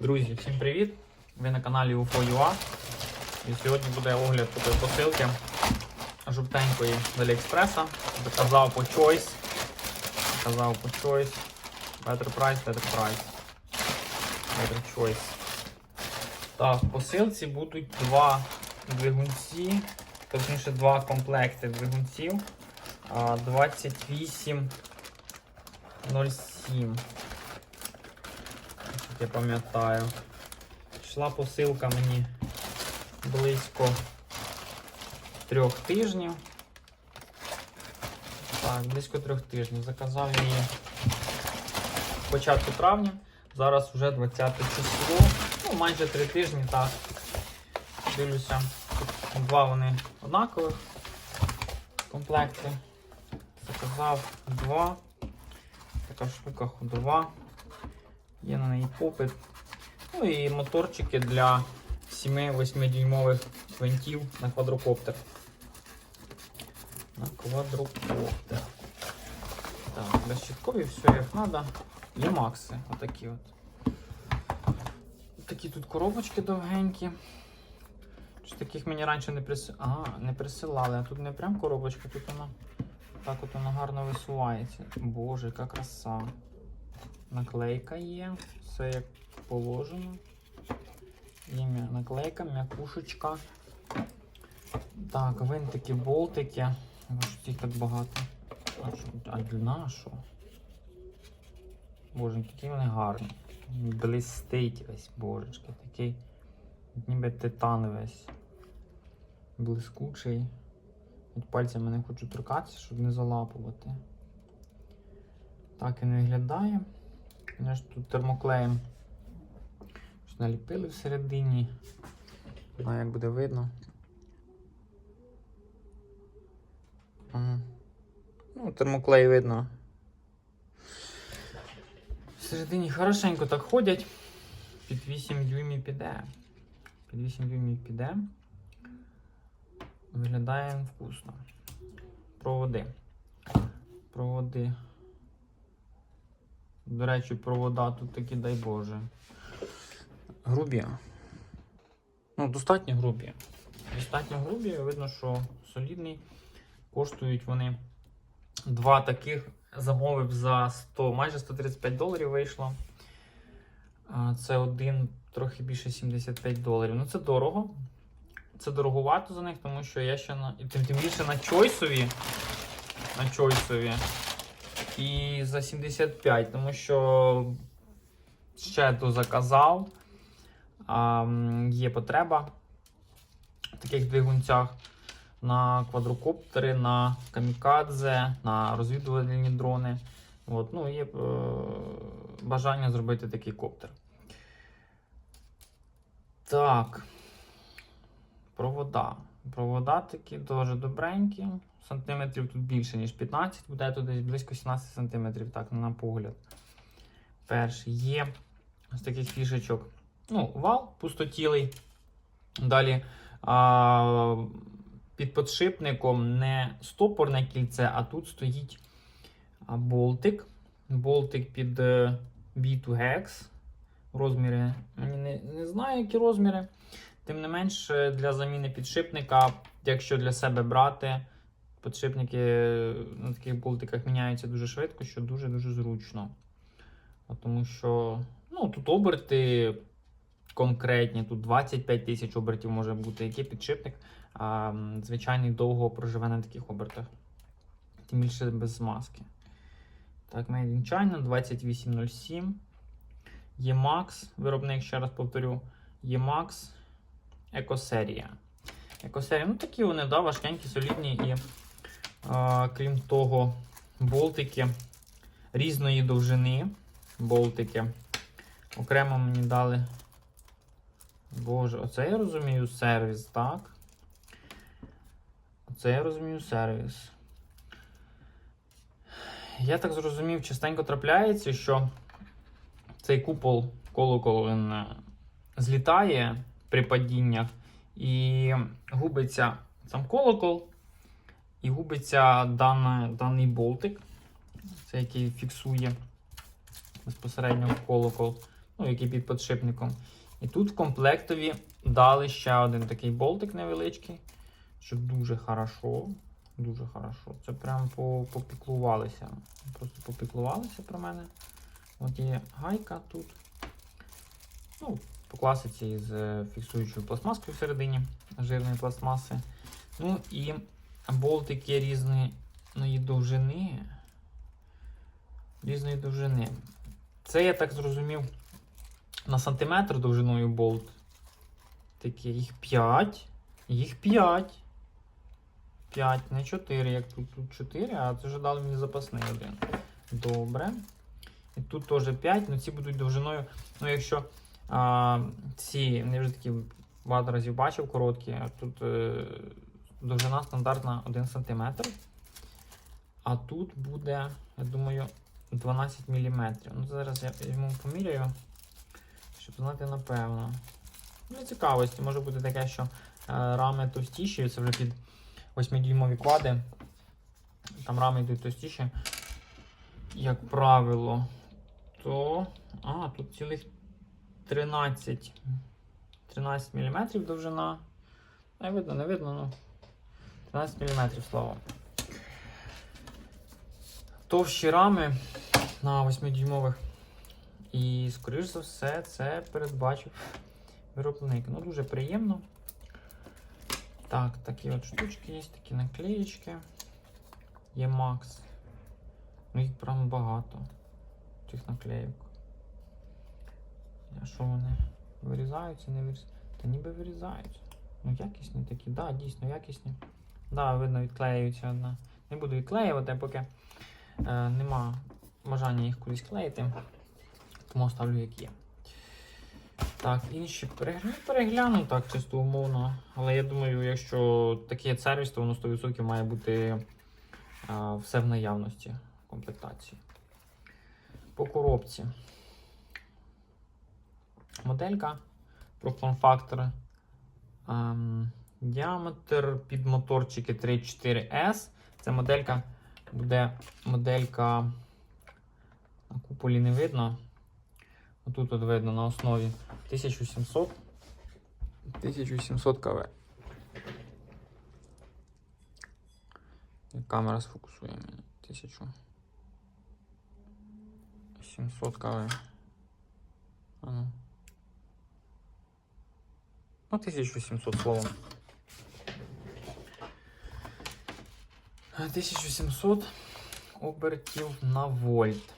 Друзі, всім привіт! Ви на каналі UFO.ua І сьогодні буде огляд такої посилки жовтенької з Аліекспреса. Заказав по Choice. Заказав по Choice. Better price, better price. Better choice. Так, в посилці будуть два двигунці, точніше два комплекти двигунців. А, 2807. Я пам'ятаю. Йшла посилка мені близько трьох тижнів. Так, близько трьох тижнів. Заказав її в початку травня. Зараз вже 20 число. Ну, майже три тижні, так. Дивлюся. Два вони однакових комплекти. Заказав два. Така штука ходова. Є на неї попит. Ну і моторчики для 7-8 дюймових винтів на квадрокоптер. На квадрокоптер. Так, безщиткові, все як треба. Є макси. Отакі от. Такі тут коробочки довгенькі. Чи таких мені раніше не присилали. А, не присилали, а тут не прям коробочка, тут вона так от вона гарно висувається. Боже, яка краса. Наклейка є, все як положено. Є наклейка, м'якушечка. Так, винтики, болтики. Боже, їх так багато. А, що, а для що? Боже, які вони гарні. Блистить весь, божечки. Такий ніби титан весь. Блискучий. Від пальцями не хочу торкатися, щоб не залапувати. Так він виглядає. Ж тут термоклеєм наліпили всередині. Не знаю, як буде видно. Ну, термоклей видно. Всередині хорошенько так ходять. Під 8 дюймів піде. Під 8 дюймів піде. Виглядає вкусно. Проводи. Проводи. До речі, провода тут такі, дай Боже. Грубі. Ну, достатньо грубі. Достатньо грубі, видно, що солідний. Коштують вони два таких замовив за 100, майже 135 доларів вийшло. Це один трохи більше 75 доларів. Ну це дорого. Це дороговато за них, тому що я ще на. І тим, тим більше на чойсові. На чойсові. І за 75, тому що ще дозаказав. А, є потреба в таких двигунцях на квадрокоптери, на камікадзе, на розвідувальні дрони. От, ну, є е, бажання зробити такий коптер. Так. Провода. Провода такі дуже добренькі. Сантиметрів тут більше, ніж 15, буде тут десь близько 17 сантиметрів, так, на погляд. Перший є з таких фішечок. Ну, вал пустотілий. Далі а, під подшипником не стопорне кільце, а тут стоїть болтик. Болтик під е, B2Hex. Розміри. Мені не, не знаю, які розміри. Тим не менш, е, для заміни підшипника, якщо для себе брати, підшипники на таких болтиках міняються дуже швидко, що дуже-дуже зручно. Тому що ну, тут оберти конкретні, тут 25 тисяч обертів може бути. Який підшипник, а, звичайний довго проживе на таких обертах. Тим більше без змазки. Так, Made in China 2807. Emax, виробник, ще раз повторю, Emax Екосерія. Екосерія, ну такі вони, да, важкенькі, солідні і крім того, болтики різної довжини. Болтики. Окремо мені дали. Боже, оце я розумію сервіс, так? Оце я розумію сервіс. Я так зрозумів, частенько трапляється, що цей купол колокол він е, злітає при падіннях і губиться сам колокол, і губиться дана, даний болтик, це який фіксує безпосередньо колокол. ну, який під подшипником. І тут в комплектові дали ще один такий болтик невеличкий, що дуже хорошо. Дуже хорошо. Це прям по- попіклувалися. Просто попіклувалися про мене. От є гайка тут. Ну, по класиці з е, фіксуючою пластмаскою всередині жирної пластмаси. Ну і болтики різної довжини. Різної довжини. Це, я так зрозумів, на сантиметр довжиною болт. Такі, їх 5. Їх 5. 5, не 4, як тут, тут 4, а це вже дали мені запасний один. Добре. І тут теж 5, але ці будуть довжиною. Ну, якщо а, ці, я вже такі багато разів бачив короткі, а тут е, довжина стандартна 1 см. А тут буде, я думаю, 12 мм. Ну, зараз я візьму поміряю, щоб знати напевно. Для цікавості може бути таке, що е, рами товстіші, це вже під 8-дюймові квади. Там рами йдуть товстіші, як правило, то. А, тут цілих 13 13 мм довжина. Не видно, не видно, ну. 13 мм слово. Товщі рами на 8-дюймових. І, скоріш за все, це передбачив виробник. Ну, дуже приємно. Так, такі от штучки є, такі наклеєчки. Є Макс. Ну, їх прям багато. Цих наклеїк. А що вони? Вирізаються, не вирізаються? Та ніби вирізаються. Ну, якісні такі, да, дійсно якісні. Да, видно, відклеюється одна. Не буду відклеювати, поки е, нема бажання їх кудись клеїти. Тому ставлю як є. Так, інші перегляну, перегляну так, чисто умовно. Але я думаю, якщо такий сервіс, то воно 100% має бути а, все в наявності комплектації. По коробці. Моделька. Ем, діаметр під моторчики 34S. Це моделька буде моделька на куполі не видно. Отут от видно на основі 1700 1700 КВ. Камера сфокусує мене. 1700 КВ. Ну, 1700 словом. 1700 обертів на вольт.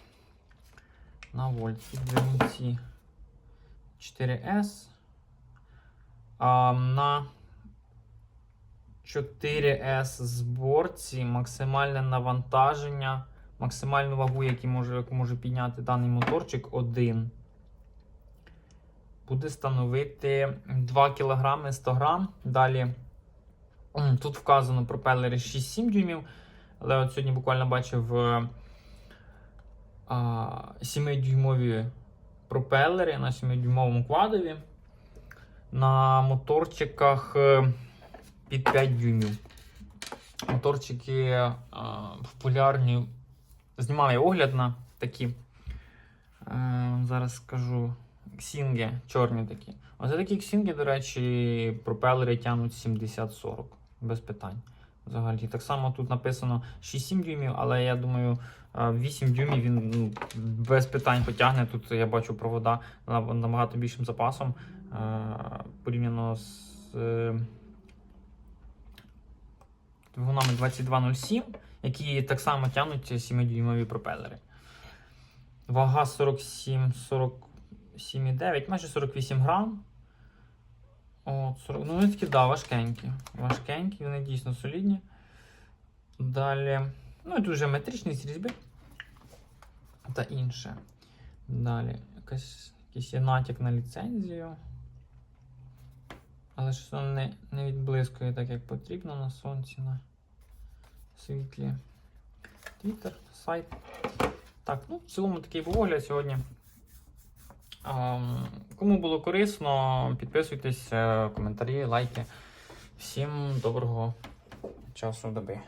На вольт. Підвинці 4S. А на 4S зборці максимальне навантаження, максимальну вагу, яку може, яку може підняти даний моторчик 1. Буде становити 2 кг 100 г. Далі тут вказано пропелери 6-7 дюймів. Але от сьогодні буквально бачив е, а, 7-дюймові пропелери на 7-дюймовому квадові. На моторчиках е, під 5 дюймів. Моторчики а, популярні. Знімав я огляд на такі. Е, зараз скажу. Ксінги, чорні такі. Оце такі ксінги, до речі, пропелери тягнуть 70-40, без питань. Взагалі. Так само тут написано 6-7 дюймів, але я думаю, е, 8 дюймів він ну, без питань потягне. Тут я бачу провода набагато більшим запасом порівняно з е, двигунами 2207, які так само тягнуть 7-дюймові пропелери. Вага 47, 47,9, майже 48 грам. От, 40, ну, вони такі, да, важкенькі. Важкенькі, вони дійсно солідні. Далі. Ну вже метричність різьби та інше. Далі. Якась, якийсь є натяк на ліцензію. Але щось воно не, не відблискує так, як потрібно на сонці, на світлі. Твіттер, сайт. Так, ну, в цілому такий був огляд сьогодні. Кому було корисно, підписуйтесь, е, коментарі, лайки. Всім доброго часу доби.